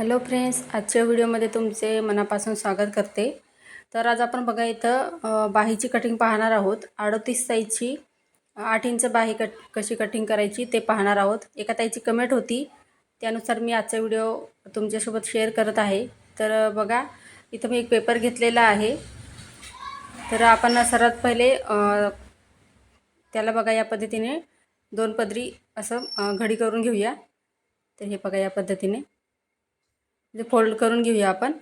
Hello friends आजच्या व्हिडिओमध्ये तुमचे मनापासून स्वागत करते. तर आज आपण बघा इथं बाहीची कटिंग पाहणार आहोत. अडतीस साईजची आठ इंच बाही कट कशी कटिंग करायची ते पाहणार आहोत. एका ताईची कमेंट होती. त्यानुसार मी आजचा व्हिडिओ तुमच्यासोबत शेअर करत आहे. तर बघा इथं मी एक पेपर घेतलेला आहे. तर आपण सर्वात पहिले त्याला बघा या पद्धतीने दोन पदरी असं घडी करून घेऊया. तर हे बघा या पद्धतीने. म्हणजे फोल्ड करून घेऊया आपण.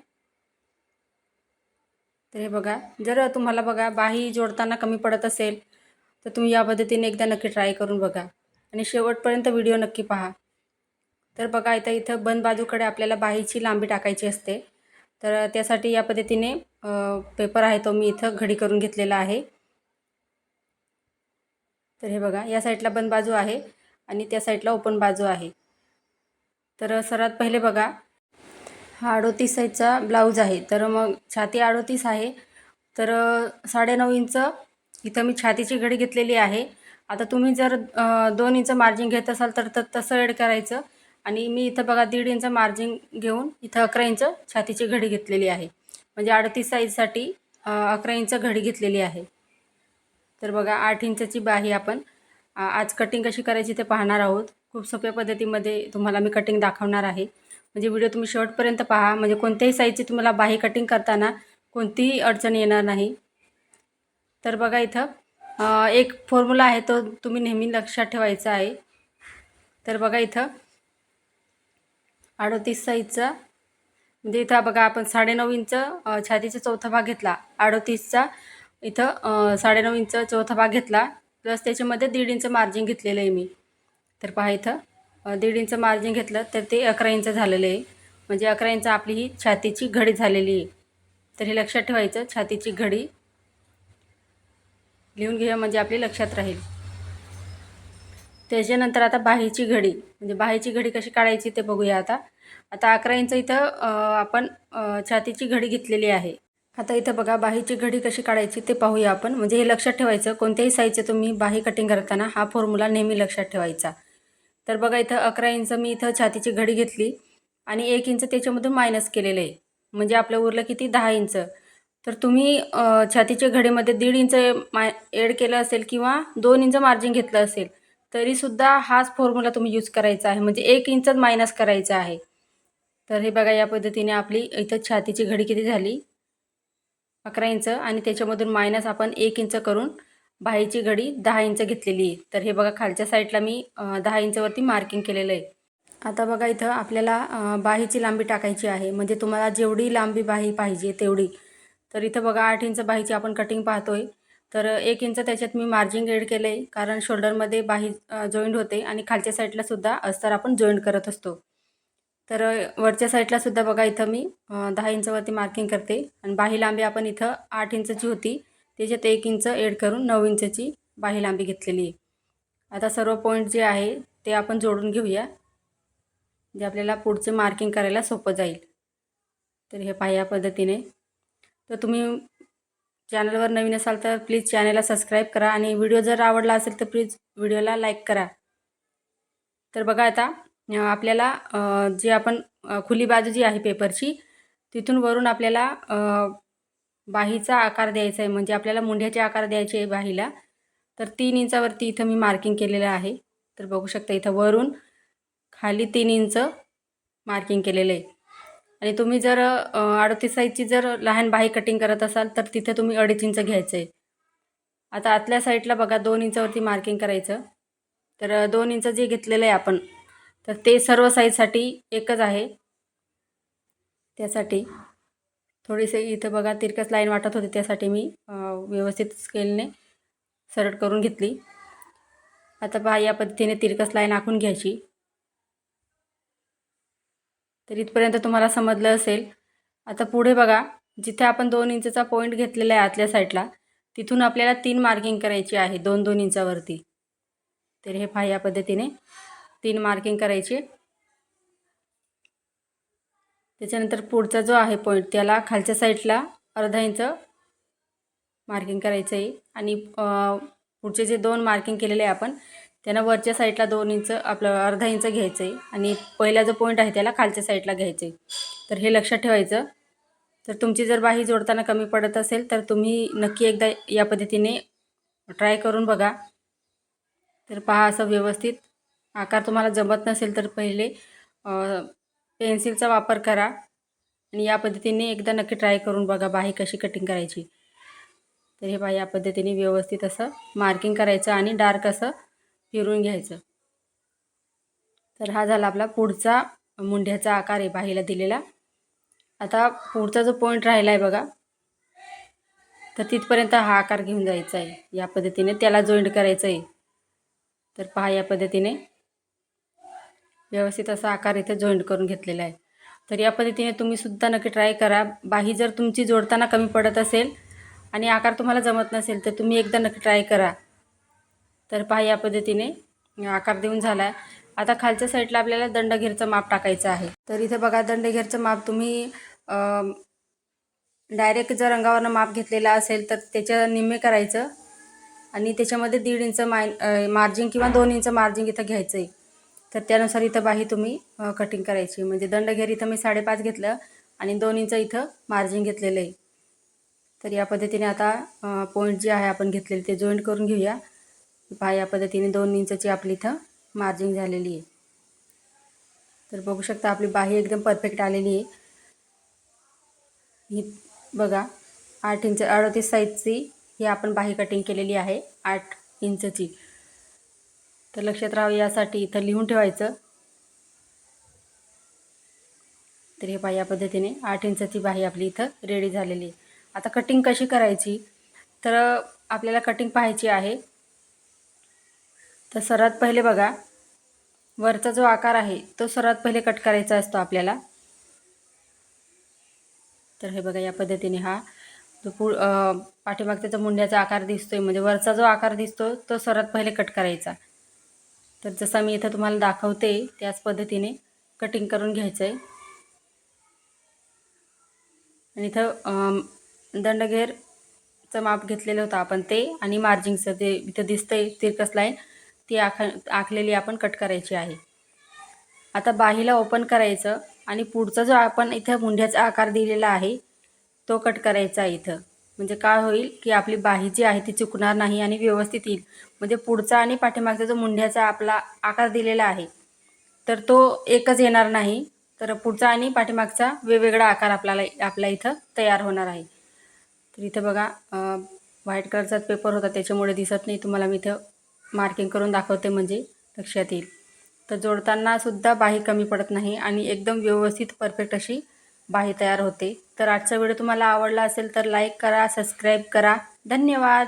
तर हे बघा जर तुम्हाला बघा बाही जोडताना कमी पडत असेल तर तुम्ही या पद्धतीने एकदा नक्की ट्राय करून बघा. आणि शेवटपर्यंत व्हिडिओ नक्की पहा. तर बघा इथं इथं बंद बाजूकडे आपल्याला बाहीची लांबी टाकायची असते. तर त्यासाठी या पद्धतीने पेपर आहे तो मी इथं घडी करून घेतलेला आहे. तर हे बघा या साईडला बंद बाजू आहे आणि त्या साईडला ओपन बाजू आहे. तर सर्वात पहिले बघा हा अडोतीस साईजचा ब्लाऊज आहे. तर मग छाती अडोतीस आहे. तर साडेनऊ इंच इथं मी छातीची घडी घेतलेली आहे. आता तुम्ही जर दोन इंच मार्जिन घेत असाल तर तसं ॲड करायचं. आणि मी इथं बघा दीड इंच मार्जिन घेऊन इथं अकरा इंच छातीची घडी घेतलेली आहे. म्हणजे अडतीस साईजसाठी अकरा इंच घडी घेतलेली आहे. तर बघा आठ इंचची बाही आपण आज कटिंग कशी करायची ते पाहणार आहोत. खूप सोप्या पद्धतीमध्ये तुम्हाला मी कटिंग दाखवणार आहे. म्हणजे व्हिडिओ तुम्ही शेवटपर्यंत पहा. म्हणजे कोणत्याही साईजची तुम्हाला बाही कटिंग करताना कोणतीही अडचण येणार नाही. तर बघा इथं एक फॉर्म्युला आहे तो तुम्ही नेहमी लक्षात ठेवायचा आहे. तर बघा इथं अडोतीस साईजचा म्हणजे इथं बघा आपण साडेनऊ इंच छातीचा चौथा भाग घेतला. अडोतीसचा इथं साडेनऊ इंच चौथा भाग घेतला. प्लस त्याच्यामध्ये दीड इंच मार्जिन घेतलेलं आहे मी. तर पहा इथं दीड इंच मार्जिन घेतलं तर ते अकरा इंच झालेलं आहे. म्हणजे अकरा इंच आपली ही छातीची घडी झालेली आहे. तर हे लक्षात ठेवायचं छातीची घडी लिहून घेऊया म्हणजे आपली लक्षात राहील. त्याच्यानंतर आता बाहीची घडी. म्हणजे बाहीची घडी कशी काढायची ते बघूया आता. आता अकरा इंच इथं आपण छातीची घडी घेतलेली आहे. आता इथं बघा बाहीची घडी कशी काढायची ते पाहूया आपण. म्हणजे हे लक्षात ठेवायचं कोणत्याही साईजचं तुम्ही बाही कटिंग करताना हा फॉर्म्युला नेहमी लक्षात ठेवायचा. तर बघा इथं अकरा इंच मी इथं छातीची घडी घेतली आणि एक इंच त्याच्यामधून मायनस केलेलं आहे. म्हणजे आपलं उरलं किती? दहा इंच. तर तुम्ही छातीच्या घडीमध्ये दीड इंच माय एड केलं असेल किंवा दोन इंच मार्जिन घेतलं असेल तरीसुद्धा हाच फॉर्म्युला तुम्ही यूज करायचा आहे. म्हणजे एक इंचच मायनस करायचा आहे. तर हे बघा या पद्धतीने आपली इथं छातीची घडी किती झाली? अकरा इंच आणि त्याच्यामधून मायनस आपण एक इंच करून बाहीची घडी दहा इंच घेतलेली आहे. तर हे बघा खालच्या साईडला मी दहा इंचवरती मार्किंग केलेलं आहे. आता बघा इथं आपल्याला बाहीची लांबी टाकायची आहे. म्हणजे तुम्हाला जेवढी लांबी बाही पाहिजे तेवढी. तर इथं बघा आठ इंच बाहीची आपण कटिंग पाहतोय. तर एक इंच त्याच्यात मी मार्जिंग एड केलं आहे कारण शोल्डरमध्ये बाही जॉईंट होते आणि खालच्या साईडला सुद्धा अस्तर आपण जॉईंट करत असतो. तर वरच्या साईडला सुद्धा बघा इथं मी दहा इंचवरती मार्किंग करते. आणि बाही लांबी आपण इथं आठ इंचची होती. त्याच्यात एक इंच एड करून नऊ इंचची बाही लांबी घेतलेली आहे. आता सर्व पॉईंट जे आहे ते आपण जोडून घेऊया. जे आपल्याला पुढचे मार्किंग करायला सोपं जाईल. तर हे पाह्या या पद्धतीने. तर तुम्ही चॅनलवर नवीन असाल तर प्लीज चॅनलला सबस्क्राईब करा आणि व्हिडिओ जर आवडला असेल तर प्लीज व्हिडिओला लाईक करा. तर बघा आता आपल्याला जे आपण खुली बाजू जी आहे पेपरची तिथून वरून आपल्याला बाहीचा आकार द्यायचा आहे म्हणजे आपल्याला मुंढ्याचे आकार द्यायचे आहे बाहीला. तर तीन इंचावरती इथं मी मार्किंग केलेलं आहे. तर बघू शकता इथं वरून खाली तीन इंच मार्किंग केलेलं आहे. आणि तुम्ही जर अडतीस साईजची जर लहान बाही कटिंग करत असाल तर तिथे तुम्ही अडीच इंच घ्यायचं आहे. आता आतल्या साईडला बघा दोन इंचावरती मार्किंग करायचं. तर दोन इंच जे घेतलेलं आहे आपण तर ते सर्व साईजसाठी एकच आहे. त्यासाठी थोडीसे इथं बघा तिरकस लाईन वाटत होती त्यासाठी मी व्यवस्थित स्केलने सरळ करून घेतली. आता पहा या पद्धतीने तिरकस लाईन आखून घ्यायची. तर इथपर्यंत तुम्हाला समजलं असेल. आता पुढे बघा जिथे आपण दोन इंचचा पॉईंट घेतलेला आहे आतल्या साईडला तिथून आपल्याला तीन मार्किंग करायची आहे दोन दोन इंचावरती. तर हे पहा या पद्धतीने तीन मार्किंग करायची. त्याच्यानंतर पुढचा जो आहे पॉईंट त्याला खालच्या साईडला अर्धा इंच मार्किंग करायचं आहे आणि पुढचे जे दोन मार्किंग केलेले आहे आपण त्यांना वरच्या साईडला दोन इंच आपलं अर्धा इंच घ्यायचं आहे आणि पहिला जो पॉईंट आहे त्याला खालच्या साईडला घ्यायचं आहे तर हे लक्षात ठेवायचं. तर तुमची जर बाही जोडताना कमी पडत असेल तर तुम्ही नक्की एकदा या पद्धतीने ट्राय करून बघा. तर पहा असं व्यवस्थित आकार तुम्हाला जमत नसेल तर पहिले पेन्सिलचा वापर करा आणि या पद्धतीने एकदा नक्की ट्राय करून बघा बाही कशी कटिंग करायची. तर हे बाई या पद्धतीने व्यवस्थित असं मार्किंग करायचं आणि डार्क असं फिरून घ्यायचं. तर हा झाला आपला पुढचा मुंढ्याचा आकार आहे बाहीला दिलेला. आता पुढचा जो पॉईंट राहिला आहे बघा तर तिथपर्यंत हा आकार घेऊन जायचा आहे. या पद्धतीने त्याला जॉईंट करायचं आहे. तर पहा या पद्धतीने व्यवस्थित असा आकार इथे जॉईंट करून घेतलेला आहे. तर या पद्धतीने तुम्ही सुद्धा नक्की ट्राय करा. बाही जर तुमची जोडताना कमी पडत असेल आणि आकार तुम्हाला जमत नसेल तर तुम्ही एकदा नक्की ट्राय करा. तर पहा या पद्धतीने आकार देऊन झाला आहे आता खालच्या साईडला आपल्याला दंडघेरचं माप टाकायचं आहे. तर इथे बघा दंडघेरचं माप तुम्ही डायरेक्ट जर रंगावरनं माप घेतलेला असेल तर त्याच्या निम्मे करायचं. आणि त्याच्यामध्ये दीड इंच माय मार्जिन किंवा दोन इंच मार्जिन इथं घ्यायचं आहे तर त्यानुसार इथं बाही तुम्ही कटिंग करायची. म्हणजे दंडघेर इथं मी साडेपाच घेतलं आणि दोन इंच इथं मार्जिन घेतलेलं आहे. तर या पद्धतीने आता पॉईंट जे आहे आपण घेतलेले ते जॉईंट करून घेऊया. पहा या पद्धतीने दोन इंचची आपली इथं मार्जिंग झालेली आहे. तर बघू शकता आपली बाही एकदम परफेक्ट आलेली आहे. ही बघा आठ इंच अडतीस साईजची ही आपण बाही कटिंग केलेली आहे आठ इंचची. तर लक्षात राहावं यासाठी इथं लिहून ठेवायचं. तर हे पहा या पद्धतीने आठ इंचची बाही आपली इथं रेडी झालेली आहे. आता कटिंग कशी करायची? तर आपल्याला कटिंग पाहायची आहे. तर सर्वात पहिले बघा वरचा जो आकार आहे तो सर्वात पहिले कट करायचा असतो आपल्याला. तर हे बघा या पद्धतीने हा जो पु पाठीमागचा जो मुंड्याचा आकार दिसतोय म्हणजे वरचा जो आकार दिसतो तो सर्वात पहिले कट करायचा. तर जसा मी इथं तुम्हाला दाखवते त्याच पद्धतीने कटिंग करून घ्यायचं आहे आणि इथं दंडघेरचं माप घेतलेलं होतं आपण ते आणि मार्जिंगचं ते इथं दिसतंय तिरकस लाईन ती आख आखलेली आपण कट करायची आहे. आता बाहीला ओपन करायचं आणि पुढचा जो आपण इथं मुंढ्याचा आकार दिलेला आहे तो कट करायचा आहे इथं. म्हणजे काय होईल की आपली बाही जी आहे ती चुकणार नाही आणि व्यवस्थित येईल. म्हणजे पुढचा आणि पाठीमागचा जो मुंढ्याचा आपला आकार दिलेला आहे तर तो एकच येणार नाही. तर पुढचा आणि पाठीमागचा वेगवेगळा आकार आपल्याला आपल्या इथं तयार होणार आहे. तर इथं बघा व्हाईट कलरचाच पेपर होता त्याच्यामुळे दिसत नाही. तुम्हाला मी इथं मार्किंग करून दाखवते म्हणजे लक्षात येईल. तर जोडताना सुद्धा बाही कमी पडत नाही आणि एकदम व्यवस्थित परफेक्ट अशी बाही तयार होते. तर आजचा व्हिडिओ तुम्हाला आवडला असेल तर लाईक करा सबस्क्राईब करा. धन्यवाद.